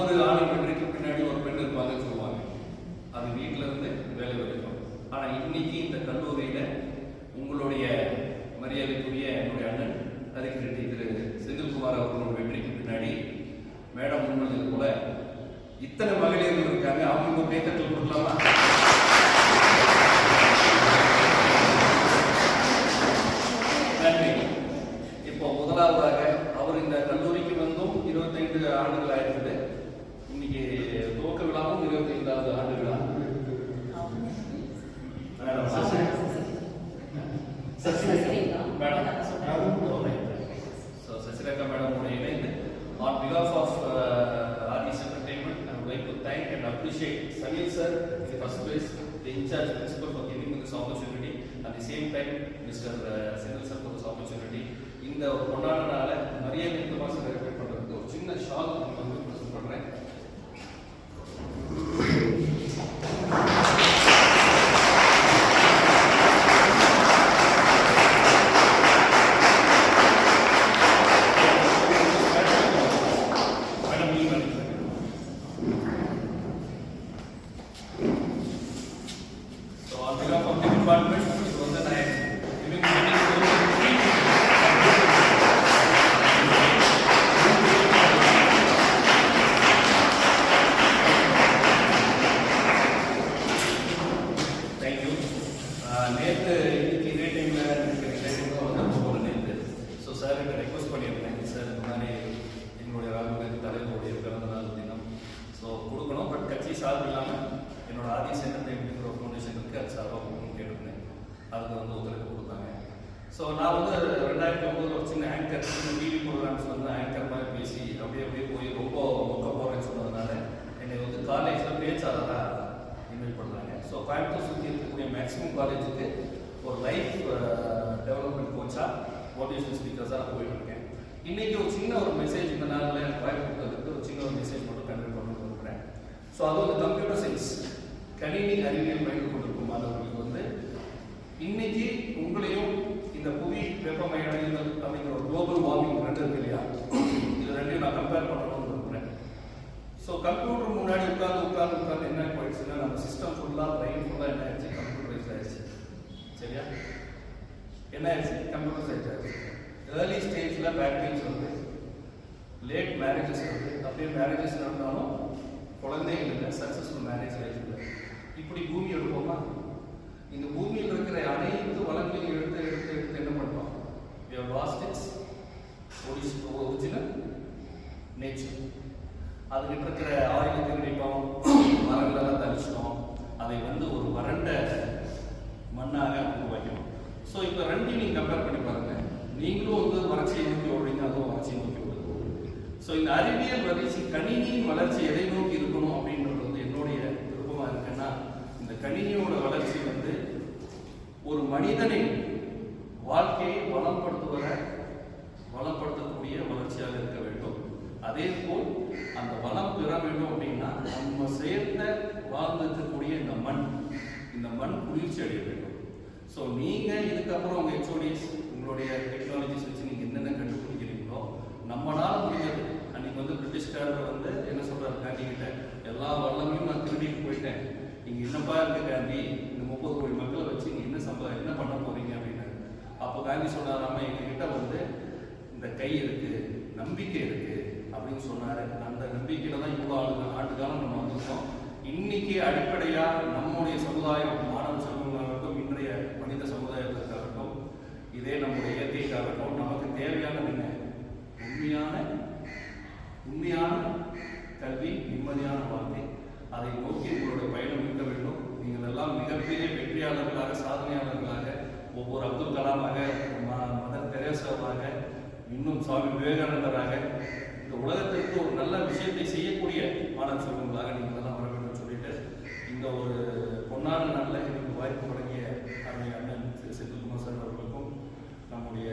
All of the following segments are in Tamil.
ஒவ்வொரு ஆணின் பெண்ணுக்கு பின்னாடி ஒரு பெண் இருப்பாங்கன்னு சொல்லுவாங்க. அது வீட்டில் இருந்து வேலை வரைக்கும். ஆனா இன்னைக்கு இந்த கல்லூரியில உங்களுடைய மரியாதைக்குரிய என்னுடைய அண்ணன் அதிகாரி திரு செந்தில்குமார் அவர்களோட வெற்றிக்கு பின்னாடி மேடம் முன்னது போல இத்தனை மகளிர்கள் இருக்காங்க. அவங்களுக்கு ஒரு கைத்தட்டல் கொடுக்கலாமா? நன்றி. இப்போ முதலாவதாக அவர் இந்த கல்லூரிக்கு வந்தும் இருபத்தைந்து ஆண்டுகள் ஆயிருக்குது இன்னைக்கு துவக்க விழாவும் இருபத்தைந்தாவது ஆண்டு விழா madam madam so Sasirekha madam உடைய இணைந்து on behalf of uh, RDS Entertainment, I would like to thank and appreciate Samir sir in the first place, the in-charge principal for giving me this opportunity. At the same time, Mr. Uh, Senil sir for this opportunity. இந்த ஒரு கொண்டாட நாள மரியாதை செலிப்ரேட் பண்றதுக்கு ஒரு சின்ன ஷால் வந்து on behalf of the department, it was an I giving meeting to three thank you நேற்று இன்னைக்கு இதே டைமில் எனக்கு இதே டைமில் வந்து போகல நேற்று ஸோ சார் கிட்ட ரெக்வஸ்ட் பண்ணியிருந்தேன் சார் இந்த மாதிரி எங்களுடைய ராகுல் தலைவருடைய பிறந்த நாள் தினம் ஸோ கொடுக்கணும் பட் கட்சி சார்பு இல்லாமல் என்னோட ஆதி சென்டர் அது சார்பாக கேட்டிருந்தேன். அதுக்கு வந்து ஒத்துழைப்பு கொடுத்தாங்க. ஸோ நான் வந்து ரெண்டாயிரத்தி ஒம்பதுல ஒரு சின்ன ஆங்கர் சின்ன டிவி ப்ரோக்ராம்ஸ் வந்து ஆங்கர் மாதிரி பேசி அப்படியே அப்படியே போய் ரொம்ப மொக்க போகிறேன்னு சொன்னதுனால என்னை வந்து காலேஜில் பேச்சாளராக இன்வைட் பண்ணாங்க. ஸோ கோயம்புத்தூர் சுற்றி இருக்கக்கூடிய மேக்ஸிமம் காலேஜுக்கு ஒரு லைஃப் டெவலப்மெண்ட் கோச்சாக மோட்டிவேஷன் ஸ்பீக்கர்ஸாக நான் போயிட்டு இருக்கேன். இன்னைக்கு ஒரு சின்ன ஒரு மெசேஜ் இந்த நாளில் எனக்கு வாய்ப்பு கொடுத்ததுக்கு ஒரு சின்ன ஒரு மெசேஜ் மட்டும் கன்வே பண்ண விரும்புகிறேன் ஸோ அது வந்து கம்ப்யூட்டர் சயின்ஸ் கணினி அறிவியல் பயின்று மாணவர்களுக்கு வந்து இன்னைக்கு உங்களையும் இந்த புவி வெப்பமயமடைதல் அப்படிங்கிற ஒரு குளோபல் வார்மிங் ரெண்டு இருக்கு இல்லையா? இது ரெண்டையும் நான் கம்பேர் பண்ணணும்னு விரும்புகிறேன் ஸோ கம்ப்யூட்டர் முன்னாடி உட்காந்து உட்காந்து உட்காந்து என்ன போயிடுச்சுன்னா நம்ம சிஸ்டம் ஃபுல்லாக பிரெயின் ஃபுல்லாக என்ன ஆயிடுச்சு? கம்ப்யூட்டரைஸ் ஆயிடுச்சு. சரியா? என்ன ஆயிடுச்சு? கம்ப்யூட்டரைஸ் ஆயிடுச்சு. ஏர்லி ஸ்டேஜில் பேட்ரிஸ் வந்து லேட் மேரேஜஸ் வருது அப்படியே மேரேஜஸ் நடந்தாலும் குழந்தைகள் இல்லை சக்ஸஸ்ஃபுல் மேரேஜ் லைஃப் இப்படி பூமி எடுப்போமா? இந்த பூமியில் இருக்கிற அனைத்து வளங்களையும் எடுத்து எடுத்து எடுத்து என்ன பண்ணுறோம் we have lost its original nature அதுக்கிட்ட இருக்கிற ஆயுத நினைப்போம் மரங்களெல்லாம் தளிச்சிட்டோம் அதை வந்து ஒரு வறண்ட மண்ணாக உருவாக்கணும் ஸோ இப்போ ரெண்டையும் நீங்கள் கம்பேர் பண்ணி பாருங்க. நீங்களும் வந்து வறட்சியை நோக்கி ஓடுறீங்க அதுவும் வறட்சியை நோக்கி ஓடுது. ஸோ இந்த அறிவியல் வளர்ச்சி கணினியின் வளர்ச்சி எதை நோக்கி இருக்கணும் அப்படின்றது வந்து என்னுடைய பார்த்தீங்கன்னா இந்த கணினியோட வளர்ச்சி வந்து ஒரு மனிதனின் வாழ்க்கையை வளப்படுத்துவத வளப்படுத்தக்கூடிய வளர்ச்சியாக இருக்க வேண்டும். அதே போல் அந்த வளம் பெற வேண்டும் அப்படின்னா நம்ம சேர்ந்த வாழ்ந்துக்கக்கூடிய இந்த மண் இந்த மண் குளிர்ச்சி அடைய வேண்டும். ஸோ நீங்கள் இதுக்கப்புறம் உங்கள் ஹெச்ஓடிஸ் உங்களுடைய டெக்னாலஜிஸ் வச்சு நீங்கள் என்னென்ன கண்டுபிடிக்கிறீங்களோ நம்மளால் முடிஞ்சது. அன்னைக்கு வந்து பிரிட்டிஷ்காரர் வந்து என்ன சொல்கிறார் காந்தி எல்லா வல்லமையும் நான் திருடிட்டு போயிட்டேன். நீங்கள் என்னப்பா இருக்க காந்தி? இந்த முப்பது கோடி மக்களை வச்சு நீங்கள் என்ன சம்பா என்ன பண்ண போகிறீங்க அப்படின்னாரு அப்போ காந்தி சொன்னாராம எங்ககிட்ட வந்து இந்த கை இருக்குது நம்பிக்கை இருக்குது அப்படின்னு சொன்னார். அந்த நம்பிக்கையில தான் இவ்வளோ ஆளுங்க ஆண்டு நம்ம வந்திருக்கோம். இன்னைக்கு அடிப்படையாக நம்முடைய சமுதாயம் மாணவ சமூகமாகட்டும் இன்றைய மனித சமுதாயத்திற்காகட்டும் இதே நம்முடைய இயற்கைக்காகட்டும் நமக்கு தேவையான என்ன? உண்மையான உண்மையான கல்வி நிம்மதியான வாழ்க்கை அதை நோக்கி உங்களுடைய பயணம் இருக்க வேண்டும். நீங்கள் எல்லாம் மிகப்பெரிய வெற்றியாளர்களாக சாதனையாளர்களாக ஒவ்வொரு அப்துல் கலாமாக ம- மதர் தெரேசாவாக இன்னும் சுவாமி விவேகானந்தராக இந்த உலகத்திற்கு ஒரு நல்ல விஷயத்தை செய்யக்கூடிய மாணவ செல்வங்களாக நீங்கள் எல்லாம் வர வேண்டும் சொல்லிட்டு இந்த ஒரு பொன்னான நாளில் எனக்கு வாய்ப்பு வழங்கிய அருமை அண்ணன் திரு செந்தில்குமார் சார் அவர்களுக்கும் நம்முடைய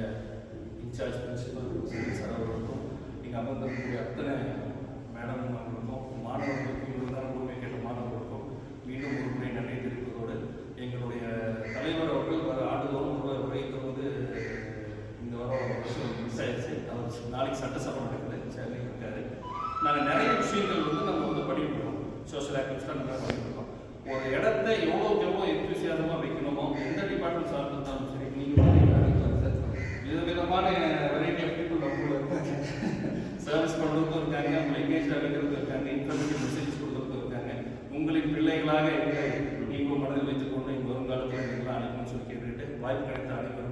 இன்சார்ஜ் பிரின்சிபல் சார் அவர்களுக்கும் இங்கே அமர்ந்திருக்கக்கூடிய அத்தனை மேடம் அவர்களுக்கும் நாளைக்கு சட்டசபை நடக்குது. சென்னை இருக்காரு. நாங்கள் நிறைய விஷயங்கள் வந்து நம்ம வந்து பண்ணிட்டுருக்கோம் சோஷியல் ஆக்டிவிஸ்டாக நம்ம பண்ணிட்டுருக்கோம் ஒரு இடத்த எவ்வளோ எவ்வளோ எந்தவிசியாசமாக வைக்கணுமோ எந்த டிபார்ட்மெண்ட் சார்ந்து இருந்தாலும் சரி நீங்கள் வித விதமான வெரைட்டி ஆஃப் பீப்புள் நம்ம இருக்காங்க. சர்வீஸ் பண்ணுறதுக்கும் இருக்காங்க அவங்க எங்கேஜ் ஆகிக்கிறதுக்கும் இருக்காங்க இன்ஃபர்மேட்டிவ் மெசேஜ் கொடுக்குறதுக்கும் இருக்காங்க. உங்களின் பிள்ளைகளாக இருக்க நீங்களும் மனதில் வைத்துக்கொண்டு வருங்காலத்தில் நீங்களும் அனுப்பணும்னு சொல்லி கேட்டுட்டு வாய்ப்பு கிடைத்த அனைவரும்